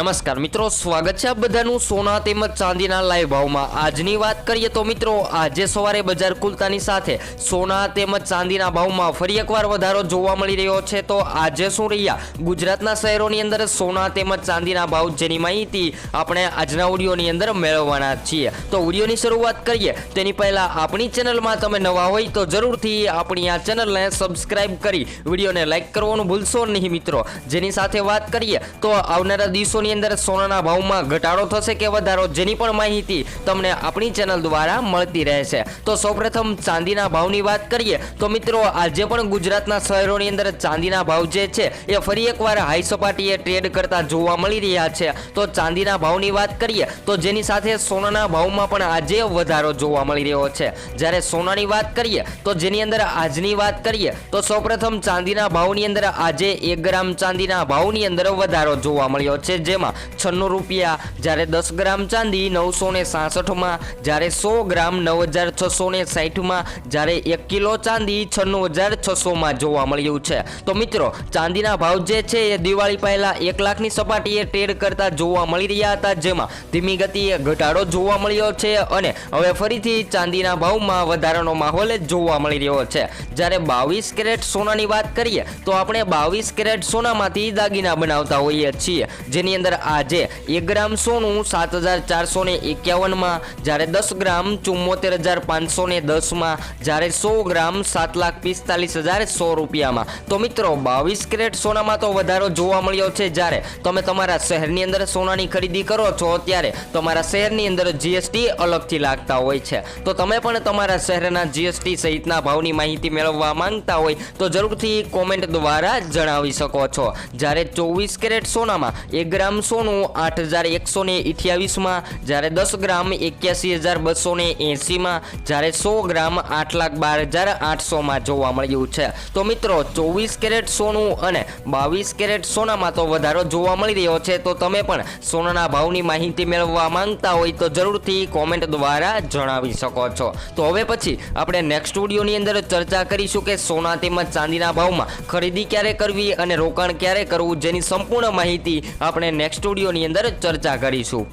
નમસ્કાર મિત્રો, સ્વાગત છે આપ બધાનું સોના તેમજ ચાંદીના લાઈવ ભાવમાં. આજની વાત કરીએ તો મિત્રો, આજે સવારે બજાર ખુલતાની સાથે સોના તેમજ ચાંદીના ભાવમાં ફરી એકવાર વધારો જોવા મળી રહ્યો છે. તો આજે શું રહ્યા? ગુજરાતના શહેરોની અંદર સોના તેમજ ચાંદીના ભાવ જેની માહિતી આપણે આજના ઓડિયોની અંદર મેળવવાના છીએ. તો ઓડિયોની શરૂઆત કરીએ. તેની પહેલાં આપણી ચેનલમાં તમે નવા હોય તો જરૂરથી આપણી આ ચેનલને સબસ્ક્રાઈબ કરી વિડીયોને લાઈક કરવાનું ભૂલશો નહીં મિત્રો. જેની સાથે વાત કરીએ તો આવનારા દિવસોની અંદર સોનાના ભાવમાં ઘટાડો થશે કે વધારો, જેની પણ માહિતી તમને આપણી ચેનલ દ્વારા મળતી રહેશે. તો સૌપ્રથમ ચાંદીના ભાવની વાત કરીએ, તો મિત્રો આજે પણ ગુજરાતના શહેરોની અંદર ચાંદીના ભાવ જે છે, એ ફરી એકવાર હાઈ સપાટીએ ટ્રેડ કરતા જોવા મળી રહ્યા છે. તો ચાંદીના ભાવની વાત કરીએ, તો જેની સાથે સોનાના ભાવમાં પણ આજે વધારો જોવા મળી રહ્યો છે. જ્યારે સોનાની વાત કરીએ, તો જેની અંદર આજની વાત કરીએ, તો સૌપ્રથમ ચાંદીના ભાવની અંદર આજે એક ગ્રામ ચાંદીના ભાવની અંદર વધારો જોવા મળ્યો છે જેમાં છન્નું રૂપિયા, જ્યારે દસ ગ્રામ ચાંદી નવસો ને સાસઠમાં, જ્યારે સો ગ્રામ નવ હજાર છસો ને સાઠમાં જ્યારે એક કિલો ચાંદી છન્નું હજાર છસોમાં જોવા મળ્યું છે. તો મિત્રો, ચાંદીના ભાવ જે છે એ દિવાળી પહેલા એક લાખની સપાટીએ ટ્રેડ કરતા જોવા મળી રહ્યા હતા, જેમાં ધીમી ગતિએ ઘટાડો જોવા મળ્યો છે અને હવે ફરીથી ચાંદીના ભાવમાં વધારાનો માહોલ જ જોવા મળી રહ્યો છે. જ્યારે બાવીસ કેરેટ સોનાની વાત કરીએ, તો આપણે બાવીસ કેરેટ સોનામાંથી દાગીના બનાવતા હોઈએ છીએ, જેની અંદર આજે એક ગ્રામ સોનું સાત હજાર ચારસો ને એકાવનમાં, જ્યારે દસ ગ્રામ ચુમ્મોતેર હજાર પાંચસો ને દસમાં, જ્યારે સો ગ્રામ સાત લાખ પિસ્તાલીસ હજાર સો રૂપિયામાં. તો મિત્રો, બાવીસ કેરેટ સોનામાં તો વધારો જોવા મળ્યો છે. જ્યારે તમે તમારા શહેરની અંદર સોનાની ખરીદી કરો છો, ત્યારે તમારા શહેરની અંદર જીએસટી અલગથી લાગતા હોય છે. તો તમે પણ તમારા શહેરના જીએસટી સહિતના ભાવની માહિતી મેળવવા માંગતા હોય, તો જરૂરથી કોમેન્ટ દ્વારા જણાવી શકો છો. જ્યારે ચોવીસ કેરેટ સોનામાં એક ગ્રામ સોનું આઠ હજાર એકસો ને અઠ્યાવીસમાં, જ્યારે દસ ગ્રામ એક્યાસી હજાર બસો ને એંસીમાં જ્યારે સો ગ્રામ આઠ લાખ બાર હજાર આઠસોમાં જોવા મળ્યું છે. તો મિત્રો, ચોવીસ કેરેટ સોનું અને બાવીસ કેરેટ સોનામાં તો વધારો જોવા મળી રહ્યો છે. તો તમે પણ સોનાના ભાવની માહિતી મેળવવા માંગતા હોય તો જરૂરથી કોમેન્ટ દ્વારા જણાવી શકો છો. તો હવે પછી આપણે નેક્સ્ટ સ્ટુડિયોની અંદર ચર્ચા કરીશું કે સોના તેમજ ચાંદીના ભાવમાં ખરીદી ક્યારે કરવી અને રોકાણ ક્યારે કરવું, જેની સંપૂર્ણ માહિતી આપણે નેક્સ્ટ સ્ટુડિયોની અંદર ચર્ચા કરીશું.